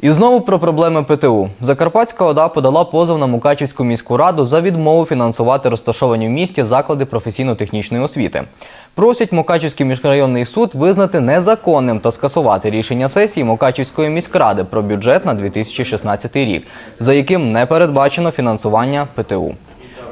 І знову про проблеми ПТУ. Закарпатська ОДА подала позов на Мукачівську міську раду за відмову фінансувати розташовані в місті заклади професійно-технічної освіти. Просять Мукачівський міськрайонний суд визнати незаконним та скасувати рішення сесії Мукачівської міськради про бюджет на 2016 рік, за яким не передбачено фінансування ПТУ.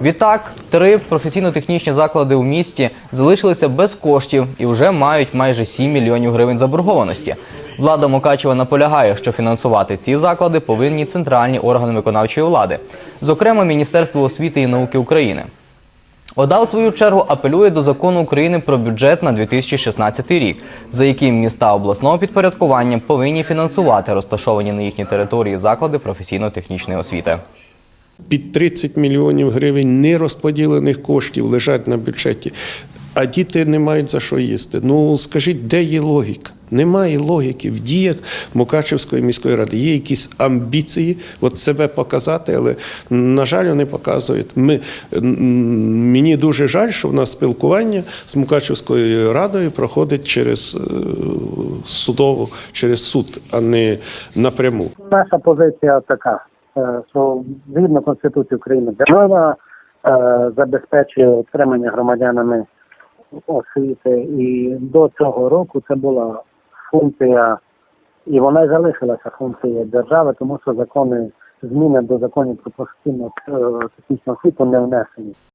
Відтак, три професійно-технічні заклади у місті залишилися без коштів і вже мають майже 7 мільйонів гривень заборгованості. Влада Мукачева наполягає, що фінансувати ці заклади повинні центральні органи виконавчої влади, зокрема Міністерство освіти і науки України. ОДА, в свою чергу, апелює до закону України про бюджет на 2016 рік, за яким міста обласного підпорядкування повинні фінансувати розташовані на їхній території заклади професійно-технічної освіти. Під 30 мільйонів гривень нерозподілених коштів лежать на бюджеті, а діти не мають за що їсти. Ну скажіть, де є логіка? Немає логіки в діях Мукачевської міської ради. Є якісь амбіції от себе показати, але на жаль, вони показують. Ми, мені дуже жаль, що в нас спілкування з Мукачевською радою проходить через е, судову, через суд, а не напряму. Наша позиція така, е, що згідно Конституції України держава е, забезпечує отримання громадянами освіти. І до цього року це була функція, і вона й залишилася функцією держави, тому що закони зміни до законів про професійну е, технічну освіту не внесені.